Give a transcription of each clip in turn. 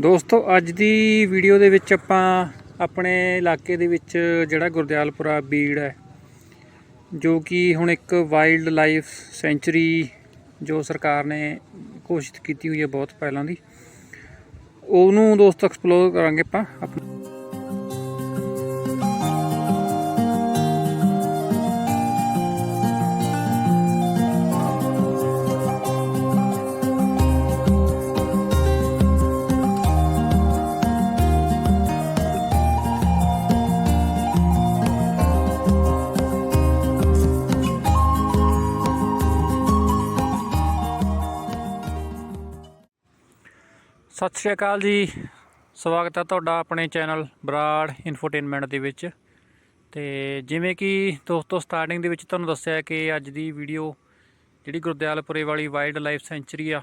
ਦੋਸਤੋ, ਅੱਜ ਦੀ ਵੀਡੀਓ ਦੇ ਵਿੱਚ ਆਪਾਂ ਆਪਣੇ ਇਲਾਕੇ ਦੇ ਵਿੱਚ ਜਿਹੜਾ ਗੁਰਦਿਆਲਪੁਰਾ ਬੀੜ ਹੈ, ਜੋ ਕਿ ਹੁਣ ਇੱਕ ਵਾਈਲਡ ਲਾਈਫ ਸੈਂਚਰੀ ਜੋ ਸਰਕਾਰ ਨੇ ਘੋਸ਼ਿਤ ਕੀਤੀ ਹੋਈ ਹੈ ਬਹੁਤ ਪਹਿਲਾਂ ਦੀ, ਉਹਨੂੰ ਦੋਸਤੋ ਐਕਸਪਲੋਰ ਕਰਾਂਗੇ ਆਪਾਂ। ਸ਼੍ਰੀ ਅਕਾਲ ਜੀ। ਸਵਾਗਤ ਹੈ ਤੁਹਾਡਾ ਆਪਣੇ ਚੈਨਲ ਬਰਾੜ ਇਨਫੋਟੇਨਮੈਂਟ ਦੇ ਵਿੱਚ। ਤੇ ਜਿਵੇਂ ਕਿ ਦੋਸਤੋ ਸਟਾਰਟਿੰਗ ਦੇ ਵਿੱਚ ਤੁਹਾਨੂੰ ਦੱਸਿਆ ਕਿ ਅੱਜ ਦੀ ਵੀਡੀਓ ਜਿਹੜੀ ਗੁਰਦਿਆਲਪੁਰੇ ਵਾਲੀ ਵਾਈਲਡ ਲਾਈਫ ਸੈਂਚੁਰੀ ਆ,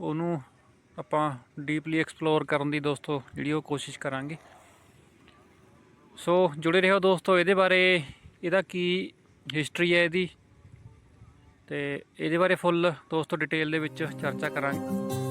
ਉਹਨੂੰ ਆਪਾਂ ਡੀਪਲੀ ਐਕਸਪਲੋਰ ਕਰਨ ਦੀ ਦੋਸਤੋ ਜਿਹੜੀ ਉਹ ਕੋਸ਼ਿਸ਼ ਕਰਾਂਗੇ। ਸੋ ਜੁੜੇ ਰਹੋ ਦੋਸਤੋ ਇਹਦੇ ਬਾਰੇ, ਇਹਦਾ ਕੀ ਹਿਸਟਰੀ ਹੈ ਇਹਦੀ? ਤੇ ਇਹਦੇ ਬਾਰੇ ਫੁੱਲ ਦੋਸਤੋ ਡਿਟੇਲ ਦੇ ਵਿੱਚ ਚਰਚਾ ਕਰਾਂਗੇ।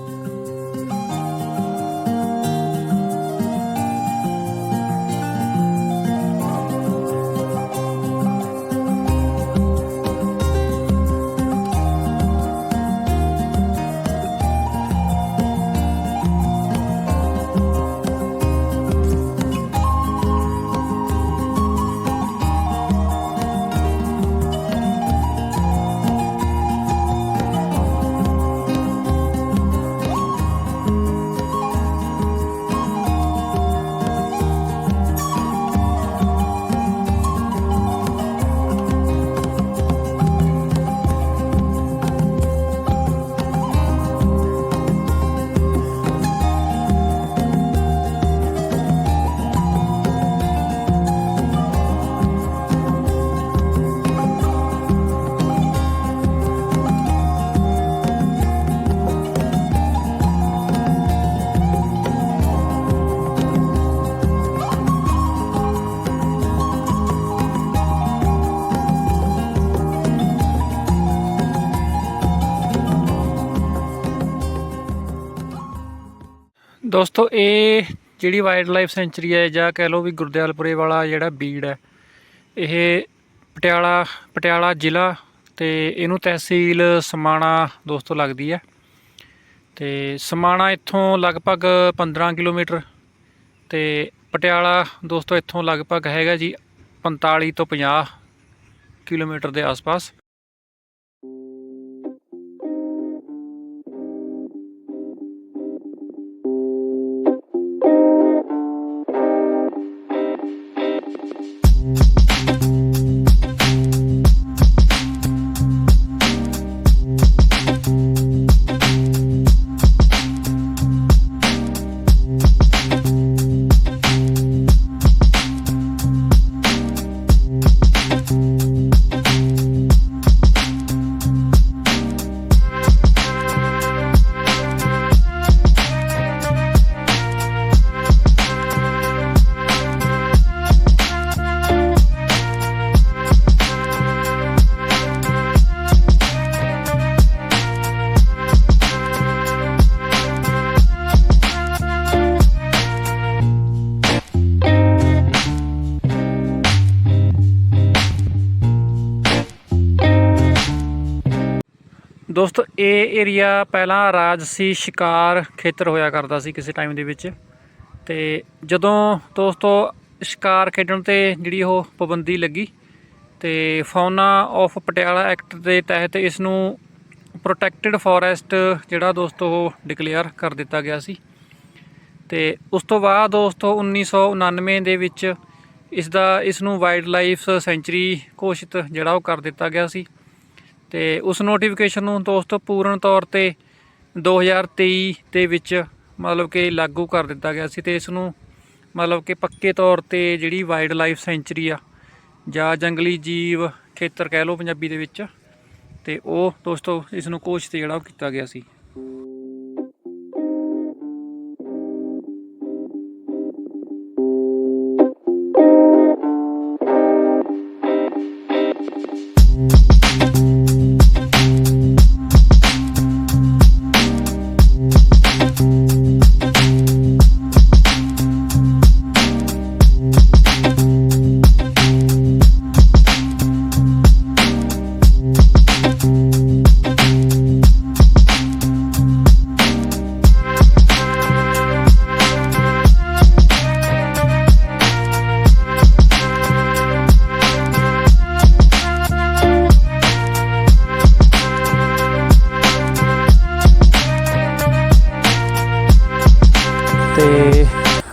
ਦੋਸਤੋ, ਇਹ ਜਿਹੜੀ ਵਾਈਲਡ ਲਾਈਫ ਸੈਂਚੁਰੀ ਹੈ ਜਾਂ ਕਹਿ ਲਓ ਵੀ ਗੁਰਦਿਆਲਪੁਰੇ ਵਾਲਾ ਜਿਹੜਾ ਬੀੜ ਹੈ, ਇਹ ਪਟਿਆਲਾ ਪਟਿਆਲਾ ਜ਼ਿਲ੍ਹਾ ਤੇ ਇਹਨੂੰ ਤਹਿਸੀਲ ਸਮਾਣਾ ਦੋਸਤੋ ਲੱਗਦੀ ਹੈ। ਤੇ ਸਮਾਣਾ ਇੱਥੋਂ ਲਗਭਗ 15 ਕਿਲੋਮੀਟਰ ਤੇ ਪਟਿਆਲਾ ਦੋਸਤੋ ਇੱਥੋਂ ਲਗਭਗ ਹੈਗਾ ਜੀ 45 ਤੋਂ 50 ਕਿਲੋਮੀਟਰ ਦੇ ਆਸ-ਪਾਸ। ਦੋਸਤੋ, ਇਹ ਏਰੀਆ ਪਹਿਲਾਂ ਰਾਜਸੀ ਸ਼ਿਕਾਰ ਖੇਤਰ ਹੋਇਆ ਕਰਦਾ ਸੀ ਕਿਸੇ ਟਾਈਮ ਦੇ ਵਿੱਚ। ਤੇ ਜਦੋਂ ਦੋਸਤੋ, ਸ਼ਿਕਾਰ ਖੇਡਣ ਤੇ ਜਿਹੜੀ ਉਹ ਪਾਬੰਦੀ ਲੱਗੀ, ਤੇ ਫੌਨਾ ਆਫ ਪਟਿਆਲਾ ਐਕਟ ਦੇ ਤਹਿਤ ਇਸ ਨੂੰ ਪ੍ਰੋਟੈਕਟਿਡ ਫੋਰੈਸਟ ਜਿਹੜਾ ਦੋਸਤੋ, ਉਹ ਡਿਕਲੇਅਰ ਕਰ ਦਿੱਤਾ ਗਿਆ ਸੀ। ਤੇ ਉਸ ਤੋਂ ਬਾਅਦ ਦੋਸਤੋ 1999 ਦੇ ਵਿੱਚ ਇਸ ਦਾ ਇਸ ਨੂੰ ਵਾਈਲਡ ਲਾਈਫ ਸੈਂਚਰੀ ਘੋਸ਼ਿਤ ਜਿਹੜਾ ਉਹ ਕਰ ਦਿੱਤਾ ਗਿਆ ਸੀ। ਤੇ ਉਸ ਨੋਟੀਫਿਕੇਸ਼ਨ ਨੂੰ ਦੋਸਤੋ ਪੂਰਨ ਤੌਰ ਤੇ 2023 ਦੇ ਵਿੱਚ ਮਤਲਬ ਕਿ ਲਾਗੂ ਕਰ ਦਿੱਤਾ ਗਿਆ ਸੀ ਤੇ ਇਸ ਨੂੰ ਮਤਲਬ ਕਿ ਪੱਕੇ ਤੌਰ ਤੇ ਜਿਹੜੀ ਵਾਈਲਡ ਲਾਈਫ ਸੈਂਚੁਰੀ ਆ ਜਾਂ ਜੰਗਲੀ ਜੀਵ ਖੇਤਰ ਕਹਿ ਲਓ ਪੰਜਾਬੀ ਦੇ ਵਿੱਚ ਤੇ ਉਹ ਦੋਸਤੋ ਇਸ ਨੂੰ ਘੋਸ਼ਿਤ ਜਿਹੜਾ ਉਹ ਕੀਤਾ ਗਿਆ ਸੀ।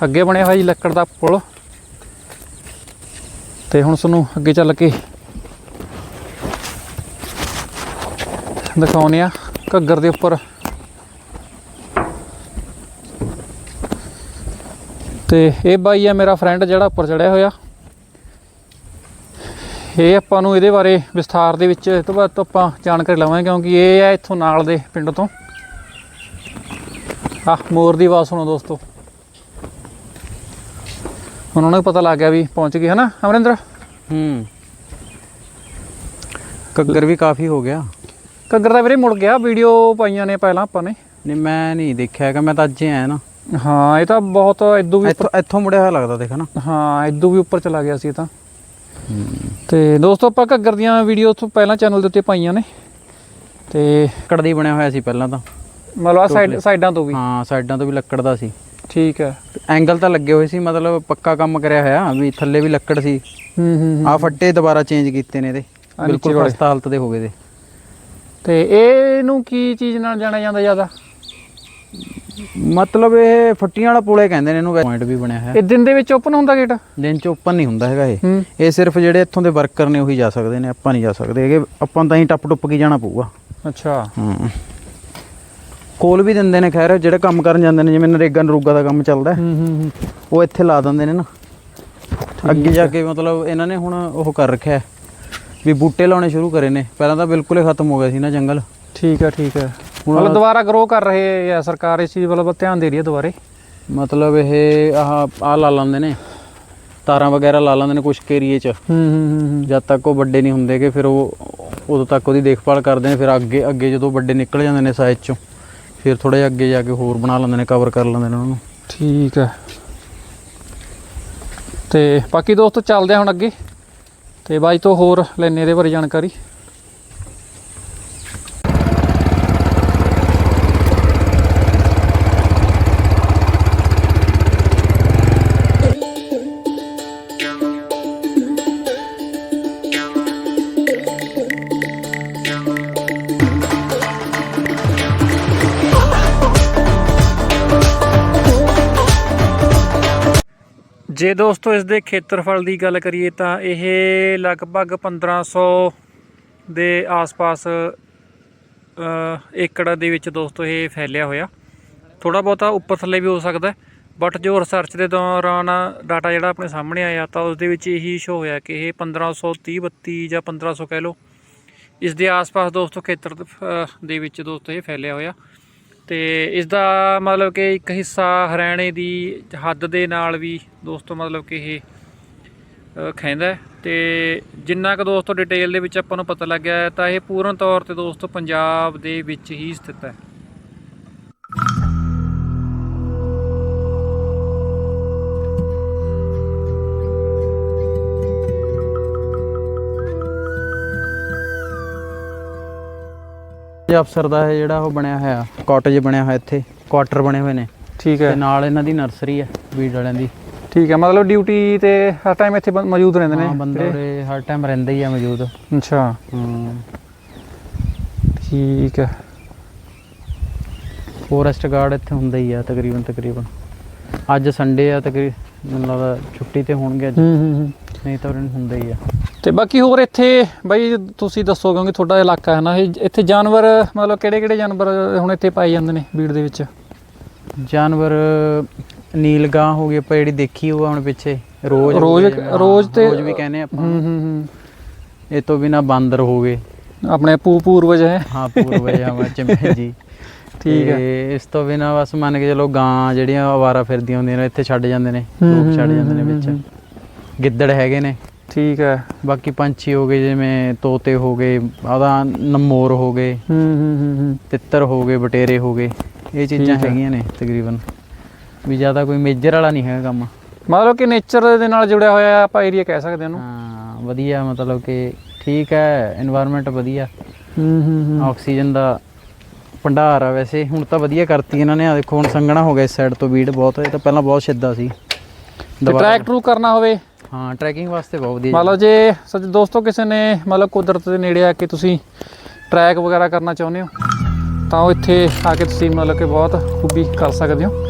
ਅੱਗੇ ਬਣਿਆ ਹੋਇਆ ਜੀ ਲੱਕੜ ਦਾ ਪੁਲ। ਤੇ ਹੁਣ ਤੁਹਾਨੂੰ ਅੱਗੇ ਚੱਲ ਕੇ ਦਿਖਾਉਂਦੇ ਆ ਘੱਗਰ ਦੇ ਉੱਪਰ। ਤੇ ਇਹ ਬਾਈ ਆ ਮੇਰਾ ਫਰੈਂਡ ਜਿਹੜਾ ਉੱਪਰ ਚੜਿਆ ਹੋਇਆ। ਇਹ ਆਪਾਂ ਨੂੰ ਇਹਦੇ ਬਾਰੇ ਵਿਸਥਾਰ ਦੇ ਵਿੱਚ ਇਹ ਤੋਂ ਬਾਅਦ ਤੋਂ ਆਪਾਂ ਜਾਣਕਾਰੀ ਲਵਾਂਗੇ ਕਿਉਂਕਿ ਇਹ ਹੈ ਇੱਥੋਂ ਨਾਲ ਦੇ ਪਿੰਡ ਤੋਂ। ਆਹ ਮੋਰ ਦੀ ਆਵਾਜ਼ ਸੁਣੋ ਦੋਸਤੋ। ਹੁਣ ਉਹਨਾਂ ਨੂੰ ਪਤਾ ਲੱਗ ਗਿਆ ਵੀ ਪਹੁੰਚ ਗਏ ਹਨਾ ਅਮਰਿੰਦਰ? ਹੂੰ। ਕੱਗਰ ਵੀ ਕਾਫੀ ਹੋ ਗਿਆ। ਘੱਗਰ ਦਾ ਵੀਰੇ ਮੁੜ ਗਿਆ ਵੀਡੀਓ ਪਾਈਆਂ ਨੇ ਪਹਿਲਾਂ ਆਪਾਂ ਨੇ। ਨਹੀਂ ਮੈਂ ਨਹੀਂ ਦੇਖਿਆ ਹੈਗਾ ਮੈਂ ਤਾਂ ਅੱਜ ਆਇਆ ਨਾ। ਹਾਂ ਇਹ ਤਾਂ ਬਹੁਤ ਇਦੋਂ ਵੀ ਇੱਥੋਂ ਇੱਥੋਂ ਮੁੜਿਆ ਹੋਇਆ ਲੱਗਦਾ ਦੇਖ ਨਾ ਹਾਂ ਇਦੋਂ ਵੀ ਉੱਪਰ ਚਲਾ ਗਿਆ ਸੀ ਇਹ ਤਾਂ। ਤੇ ਦੋਸਤੋ ਆਪਾਂ ਘੱਗਰ ਦੀਆਂ ਵੀਡੀਓ ਤੋਂ ਪਹਿਲਾਂ ਚੈਨਲ ਦੇ ਉੱਤੇ ਪਾਈਆਂ ਨੇ। ਤੇ ਲੱਕੜ ਦੀ ਬਣਿਆ ਹੋਇਆ ਸੀ ਪਹਿਲਾਂ ਤਾਂ। ਮਤਲਬ ਆ ਸਾਈਡ ਸਾਈਡਾਂ ਤੋਂ ਵੀ। ਹਾਂ ਸਾਈਡਾਂ ਤੋਂ ਵੀ ਲੱਕੜ ਦਾ ਸੀ। ਠੀਕ ਹੈ। ਐਂਗਲ ਤਾਂ ਲੱਗੇ ਹੋਏ ਸੀ ਮਤਲਬ ਪੱਕਾ ਕੰਮ ਕਰਿਆ ਹੋਇਆ ਵੀ ਥੱਲੇ ਵੀ ਲੱਕੜ ਸੀ। ਹੂੰ ਹੂੰ ਆ ਫੱਟੇ ਦੁਬਾਰਾ ਚੇਂਜ ਕੀਤੇ ਨੇ ਇਹਦੇ। ਬਿਲਕੁਲ। ਖਸਤਾ ਹਾਲਤ ਦੇ ਹੋ ਗਏ ਦੇ ਤੇ ਇਹਨੂੰ ਕੀ ਚੀਜ਼ ਨਾਲ ਜਾਣਿਆ ਜਾਂਦਾ ਜ਼ਿਆਦਾ? ਮਤਲਬ ਇਹ ਫੱਟੀਆਂ ਵਾਲਾ ਪੁਲੇ ਕਹਿੰਦੇ ਨੇ ਇਹਨੂੰ ਪੁਆਇੰਟ ਵੀ ਬਣਿਆ ਹੋਇਆ। ਇਹ ਦਿਨ ਦੇ ਵਿੱਚ ਓਪਨ ਹੁੰਦਾ ਗੇਟ? ਦਿਨ ਚ ਓਪਨ ਨਹੀਂ ਹੁੰਦਾ ਹੈਗਾ ਇਹ। ਹੂੰ। ਇਹ ਸਿਰਫ ਜਿਹੜੇ ਇੱਥੋਂ ਦੇ ਵਰਕਰ ਨੇ ਉਹੀ ਜਾ ਸਕਦੇ ਨੇ ਆਪਾਂ ਨਹੀਂ ਜਾ ਸਕਦੇ। ਹੈਗੇ ਆਪਾਂ ਨੂੰ ਤਾਂ ਹੀ ਟੱਪ ਟੁੱਪ ਕੇ ਜਾਣਾ ਪਊਗਾ। ਅੱਛਾ। ਹੂੰ। ਕੋਲ ਵੀ ਦਿੰਦੇ ਨੇ ਖੈਰ ਜਿਹੜੇ ਕੰਮ ਕਰਨ ਜਾਂਦੇ ਨੇ ਜਿਵੇਂ ਨਰੇਗਾ ਨਰੂਗਾ ਦਾ ਕੰਮ ਚੱਲਦਾ ਹੈ, ਹੂੰ ਹੂੰ ਹੂੰ। ਉਹ ਇੱਥੇ ਲਾ ਦਿੰਦੇ ਨੇ ਨਾ। ਅੱਗੇ ਜਾ ਕੇ ਮਤਲਬ ਇਹਨਾਂ ਨੇ ਹੁਣ ਉਹ ਕਰ ਰੱਖਿਆ ਹੈ ਵੀ ਬੂਟੇ ਲਾਉਣੇ ਸ਼ੁਰੂ ਕਰੇ ਨੇ। ਪਹਿਲਾਂ ਤਾਂ ਬਿਲਕੁਲ ਹੀ ਖਤਮ ਹੋ ਗਿਆ ਸੀ ਨਾ ਜੰਗਲ। ਠੀਕ ਹੈ ਠੀਕ ਹੈ। ਹੁਣ- ਮਤਲਬ ਦੁਬਾਰਾ ਗਰੋ ਕਰ ਰਹੇ ਆ ਸਰਕਾਰ ਇਸ ਚੀਜ਼ ਵੱਲ ਧਿਆਨ ਦੇ ਰਹੀ ਹੈ ਦੁਬਾਰੇ? ਮਤਲਬ ਇਹ ਆਹ ਆ ਲਾ ਲੈਂਦੇ ਨੇ। ਤਾਰਾਂ ਵਗੈਰਾ ਲਾ ਲੈਂਦੇ ਨੇ ਕੁਝ ਏਰੀਏ 'ਚ। ਹੂੰ ਹੂੰ ਹੂੰ ਜਦ ਤੱਕ ਉਹ ਵੱਡੇ ਨਹੀਂ ਹੁੰਦੇਗੇ ਫਿਰ ਉਹ ਉਦੋਂ ਤੱਕ ਉਹਦੀ ਦੇਖਭਾਲ ਕਰਦੇ ਨੇ ਫਿਰ ਅੱਗੇ ਅੱਗੇ ਜਦੋਂ ਵੱਡੇ ਨਿਕਲ ਜਾਂਦੇ ਨੇ ਸਾਈਜ਼ 'ਚੋਂ। ਫਿਰ ਥੋੜਾ ਜਿਹਾ ਅੱਗੇ ਜਾ ਕੇ ਹੋਰ ਬਣਾ ਲੈਂਦੇ ਨੇ ਕਵਰ ਕਰ ਲੈਂਦੇ ਨੇ ਉਹਨਾਂ ਨੂੰ। ਠੀਕ ਹੈ। ਤੇ ਬਾਕੀ ਦੋਸਤੋ, ਚੱਲਦੇ ਆ ਹੁਣ ਅੱਗੇ। ਤੇ ਬਾਈ ਤੋਂ ਹੋਰ ਲੈਣੇ ਇਹਦੇ ਬਾਰੇ ਜਾਣਕਾਰੀ। ਜੇ ਦੋਸਤੋ ਇਸ ਦੇ ਖੇਤਰਫਲ ਦੀ ਗੱਲ ਕਰੀਏ ਤਾਂ ਇਹ ਲਗਭਗ 1500 ਦੇ ਆਸ-ਪਾਸ ਏਕੜ ਦੇ ਵਿੱਚ ਦੋਸਤੋ ਇਹ ਫੈਲਿਆ ਹੋਇਆ। ਥੋੜਾ ਬਹੁਤਾ ਉੱਪਰ ਥੱਲੇ ਵੀ ਹੋ ਸਕਦਾ ਬਟ ਜੋ ਰਿਸਰਚ ਦੇ ਦੌਰਾਨ ਡਾਟਾ ਜਿਹੜਾ ਆਪਣੇ ਸਾਹਮਣੇ ਆਇਆ ਤਾਂ ਉਸ ਦੇ ਵਿੱਚ ਇਹੀ ਸ਼ੋ ਹੋਇਆ ਕਿ ਇਹ 1530 32 ਜਾਂ 1500 ਕਹਿ ਲਓ, ਇਸ ਦੇ ਆਸ-ਪਾਸ ਦੋਸਤੋ ਖੇਤਰ ਦੇ ਵਿੱਚ ਦੋਸਤੋ ਇਹ ਫੈਲਿਆ ਹੋਇਆ। ਤੇ ਇਸ ਦਾ ਮਤਲਬ ਕਿ ਇੱਕ ਹਿੱਸਾ ਹਰਿਆਣੇ ਦੀ ਹੱਦ ਦੇ ਨਾਲ ਵੀ ਦੋਸਤੋ ਮਤਲਬ ਕਿ ਇਹ ਖੈਂਦਾ ਹੈ ਤੇ ਜਿੰਨਾ ਕੁ ਦੋਸਤੋ ਡਿਟੇਲ ਦੇ ਵਿੱਚ ਆਪਾਂ ਨੂੰ ਪਤਾ ਲੱਗਿਆ ਤਾਂ ਇਹ ਪੂਰਨ ਤੌਰ ਤੇ ਦੋਸਤੋ ਪੰਜਾਬ ਦੇ ਵਿੱਚ ਹੀ ਸਥਿਤ ਹੈ। ਅਫਸਰ ਦਾ ਇਹ ਜਿਹੜਾ ਉਹ ਬਣਿਆ ਹੋਇਆ ਕਾਟੇਜ ਬਣਿਆ ਹੋਇਆ ਇੱਥੇ ਕੁਆਟਰ ਬਣੇ ਹੋਏ ਨੇ। ਠੀਕ ਤੇ ਹੈ ਨਾਲ ਇਹਨਾਂ ਦੀ ਨਰਸਰੀ ਹੈ ਬੀੜ ਵਾਲਿਆਂ ਦੀ। ਠੀਕ ਹੈ ਮਤਲਬ ਡਿਊਟੀ ਤੇ ਹਰ ਟਾਈਮ ਇੱਥੇ ਬੰ- ਮੌਜੂਦ ਰਹਿੰਦੇ ਨੇ ਹਾਂ ਬੰਦਾ ਉਰੇ ਹਰ ਟਾਈਮ ਰਹਿੰਦਾ ਹੀ ਆ ਮੌਜੂਦ। ਅੱਛਾ। ਹੂੰ। ਠੀਕ ਹੈ। ਫੋਰੈਸਟ ਗਾਰਡ ਇੱਥੇ ਹੁੰਦਾ ਹੀ ਆ ਤਕਰੀਬਨ ਤਕਰੀਬਨ ਅੱਜ ਸੰਡੇ ਆ ਤਕਰੀਬਨ ਮੈਨੂੰ ਲੱਗਦਾ ਛੁੱਟੀ ਤੇ ਹੋਣਗੇ ਅੱਜ। ਹੂੰ ਹੂੰ। ਨਹੀਂ ਤਾਂ ਉਰੇ ਹੁੰਦਾ ਹੀ ਆ। ਤੇ ਬਾਕੀ ਹੋਰ ਇੱਥੇ ਬਾਈ ਤੁਸੀਂ ਦੱਸੋ ਕਿਉਂਕਿ ਤੁਹਾਡਾ ਇਲਾਕਾ ਹੈ ਨਾ ਇਹ ਇੱਥੇ ਜਾਨਵਰ ਮਤਲਬ ਕਿਹੜੇ ਕਿਹੜੇ ਜਾਨਵਰ ਹੁਣ ਇੱਥੇ ਪਾਏ ਜਾਂਦੇ ਨੇ ਬੀੜ ਦੇ ਵਿੱਚ? ਜਾਨਵਰ ਨੀਲਗਾਂ ਹੋ ਗਈ ਆਪਾਂ ਜਿਹੜੀ ਦੇਖੀ ਉਹ ਆ ਹੁਣ ਪਿੱਛੇ ਰੋਜ਼ ਰੋਜ਼- ਰੋਜ਼ ਤੇ- ਰੋਜ਼ ਵੀ ਕਹਿੰਦੇ ਆਪਾਂ। ਹੂੰ ਹੂੰ ਹੂੰ। ਇਹ ਤੋਂ ਬਿਨਾ ਬਾਂਦਰ ਹੋ ਗਏ। ਆਪਣੇ ਪੂ ਪੂਰਵਜ ਹੈ। ਹਾਂ ਪੂਰਵਜ ਆ ਚੰਮੇ ਜੀ। ਠੀਕ ਹੈ ਇਸ ਤੋਂ ਬਿਨਾ ਬਸ ਮੰਨ ਕੇ ਚਲੋ ਗਾਂ ਜਿਹੜੀਆਂ ਆਵਾਰਾ ਫਿਰਦੀਆਂ ਹੁੰਦੀਆਂ ਨੇ ਇੱਥੇ ਛੱਡ ਜਾਂਦੇ ਨੇ ਲੋਕ ਛੱਡ ਜਾਂਦੇ ਨੇ ਵਿੱਚ। ਗਿੱਦੜ ਹੈਗੇ ਨੇ। ਠੀਕ ਹੈ। ਬਾਕੀ ਪੰਛੀ ਹੋ ਗਏ ਜਿਵੇਂ ਤੋਤੇ ਹੋ ਗਏ ਆਦਾ ਨਮੋਰ ਹੋ ਗਏ ਤਿੱਤਰ ਹੋ ਗਏ ਬਟੇਰੇ ਹੋ ਗਏ ਇਹ ਚੀਜ਼ਾਂ ਹੈਗੀਆਂ ਨੇ ਤਕਰੀਬਨ। ਵੀ ਜ਼ਿਆਦਾ ਕੋਈ ਮੇਜਰ ਵਾਲਾ ਨਹੀਂ ਹੈਗਾ ਕੰਮ। ਮਤਲਬ ਕਿ ਨੇਚਰ ਦੇ ਨਾਲ ਜੁੜਿਆ ਹੋਇਆ ਆਪਾਂ ਏਰੀਆ ਕਹਿ ਸਕਦੇ ਹਾਂ ਹਾਂ ਵਧੀਆ ਮਤਲਬ ਕਿ ਠੀਕ ਹੈ এনवायरमेंट ਵਧੀਆ। ਹੂੰ ਹੂੰ ਆਕਸੀਜਨ ਦਾ ਭੰਡਾਰ ਆ ਵੈਸੇ ਹੁਣ ਤਾਂ ਵਧੀਆ ਕਰਤੀ ਇਹਨਾਂ ਨੇ। ਆ ਦੇਖੋ ਹੁਣ ਸੰਗਣਾ ਹੋ ਗਿਆ ਇਸ ਸਾਈਡ ਤੋਂ ਵੀਡ ਬਹੁਤ ਇਹ ਤਾਂ ਪਹਿਲਾਂ ਬਹੁਤ ਸਿੱਧਾ ਸੀ। ਟਰੈਕ ਟਰੂ ਕਰਨਾ ਹੋਵੇ। ਹਾਂ ਟਰੈਕਿੰਗ ਵਾਸਤੇ ਬਹੁਤ ਵਧੀਆ ਮਤਲਬ ਜੇ। ਸੱਚ ਦੋਸਤੋ ਕਿਸੇ ਨੇ ਮਤਲਬ ਕੁਦਰਤ ਦੇ ਨੇੜੇ ਆ ਕੇ ਤੁਸੀਂ ਟਰੈਕ ਵਗੈਰਾ ਕਰਨਾ ਚਾਹੁੰਦੇ ਹੋ ਤਾਂ ਉਹ ਇੱਥੇ ਆ ਕੇ ਤੁਸੀਂ ਮਤਲਬ ਕਿ ਬਹੁਤ ਖੂਬੀ ਕਰ ਸਕਦੇ ਹੋ।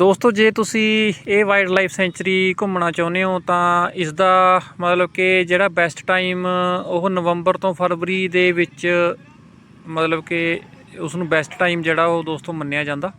ਦੋਸਤੋ, ਜੇ ਤੁਸੀਂ ਇਹ ਵਾਈਲਡ ਲਾਈਫ ਸੈਂਚੁਰੀ ਘੁੰਮਣਾ ਚਾਹੁੰਦੇ ਹੋ, ਤਾਂ ਇਸ ਦਾ ਮਤਲਬ ਕਿ ਜਿਹੜਾ ਬੈਸਟ ਟਾਈਮ ਉਹ ਨਵੰਬਰ ਤੋਂ ਫਰਵਰੀ ਦੇ ਵਿੱਚ ਮਤਲਬ ਕਿ ਉਸ ਨੂੰ ਬੈਸਟ ਟਾਈਮ ਜਿਹੜਾ ਉਹ ਦੋਸਤੋ ਮੰਨਿਆ ਜਾਂਦਾ।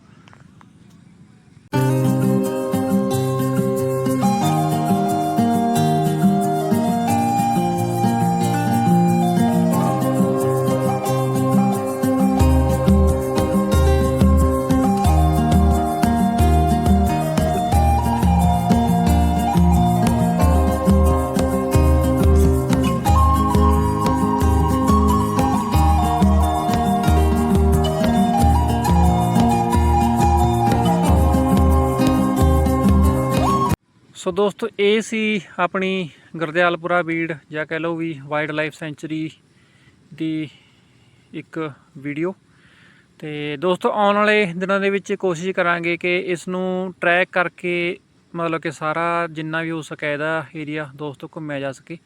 ਸੋ ਦੋਸਤੋ, ਇਹ ਸੀ ਆਪਣੀ ਗੁਰਦਿਆਲਪੁਰਾ ਬੀੜ, ਜਾਂ ਕਹਿ ਲਓ ਵੀ ਵਾਈਲਡ ਲਾਈਫ ਸੈਂਚੁਰੀ ਦੀ ਇੱਕ ਵੀਡੀਓ। ਤੇ ਦੋਸਤੋ, ਆਉਣ ਵਾਲੇ ਦਿਨਾਂ ਦੇ ਵਿੱਚ ਕੋਸ਼ਿਸ਼ ਕਰਾਂਗੇ ਕਿ ਇਸ ਨੂੰ ਟਰੈਕ ਕਰਕੇ, ਮਤਲਬ ਕਿ ਸਾਰਾ ਜਿੰਨਾ ਵੀ ਹੋ ਸਕੇ ਇਹਦਾ ਏਰੀਆ ਦੋਸਤੋ ਘੁੰਮਿਆ ਜਾ ਸਕੇ।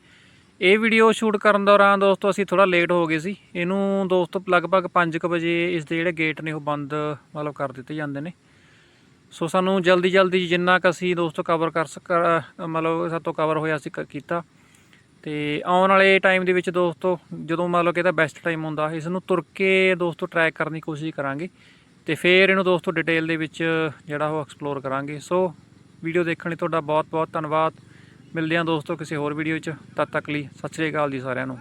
ਇਹ ਵੀਡੀਓ ਸ਼ੂਟ ਕਰਨ ਦੌਰਾਨ ਦੋਸਤੋ ਅਸੀਂ ਥੋੜਾ ਲੇਟ ਹੋ ਗਏ ਸੀ। ਇਹਨੂੰ ਦੋਸਤੋ ਲਗਭਗ 5:00 ਵਜੇ ਇਸ ਦੇ ਜਿਹੜੇ ਗੇਟ ਨੇ ਉਹ ਬੰਦ, ਮਤਲਬ ਕਰ ਦਿੱਤੇ ਜਾਂਦੇ ਨੇ। ਸੋ ਸਾਨੂੰ ਜਲਦੀ ਜਲਦੀ ਜਿੰਨਾ ਕੁ ਅਸੀਂ ਦੋਸਤੋ ਕਵਰ ਕਰ ਸਕ ਮਤਲਬ ਸਾਡੇ ਤੋਂ ਕਵਰ ਹੋਇਆ ਅਸੀਂ ਕ- ਕੀਤਾ। ਤੇ ਆਉਣ ਵਾਲੇ ਟਾਈਮ ਦੇ ਵਿੱਚ ਦੋਸਤੋ, ਜਦੋਂ ਮਤਲਬ ਕਿ ਇਹਦਾ ਬੈਸਟ ਟਾਈਮ ਹੁੰਦਾ, ਇਸ ਨੂੰ ਤੁਰ ਕੇ ਦੋਸਤੋ ਟਰੈਕ ਕਰਨ ਦੀ ਕੋਸ਼ਿਸ਼ ਕਰਾਂਗੇ। ਤੇ ਫਿਰ ਇਹਨੂੰ ਦੋਸਤੋ ਡਿਟੇਲ ਦੇ ਵਿੱਚ ਜਿਹੜਾ ਉਹ ਐਕਸਪਲੋਰ ਕਰਾਂਗੇ। ਸੋ ਵੀਡੀਓ ਦੇਖਣ ਲਈ ਤੁਹਾਡਾ ਬਹੁਤ ਬਹੁਤ ਧੰਨਵਾਦ। ਮਿਲਦੇ ਹਾਂ ਦੋਸਤੋ ਕਿਸੇ ਹੋਰ ਵੀਡੀਓ 'ਚ। ਤਦ ਤੱਕ ਲਈ ਸਤਿ ਸ਼੍ਰੀ ਅਕਾਲ ਜੀ ਸਾਰਿਆਂ ਨੂੰ।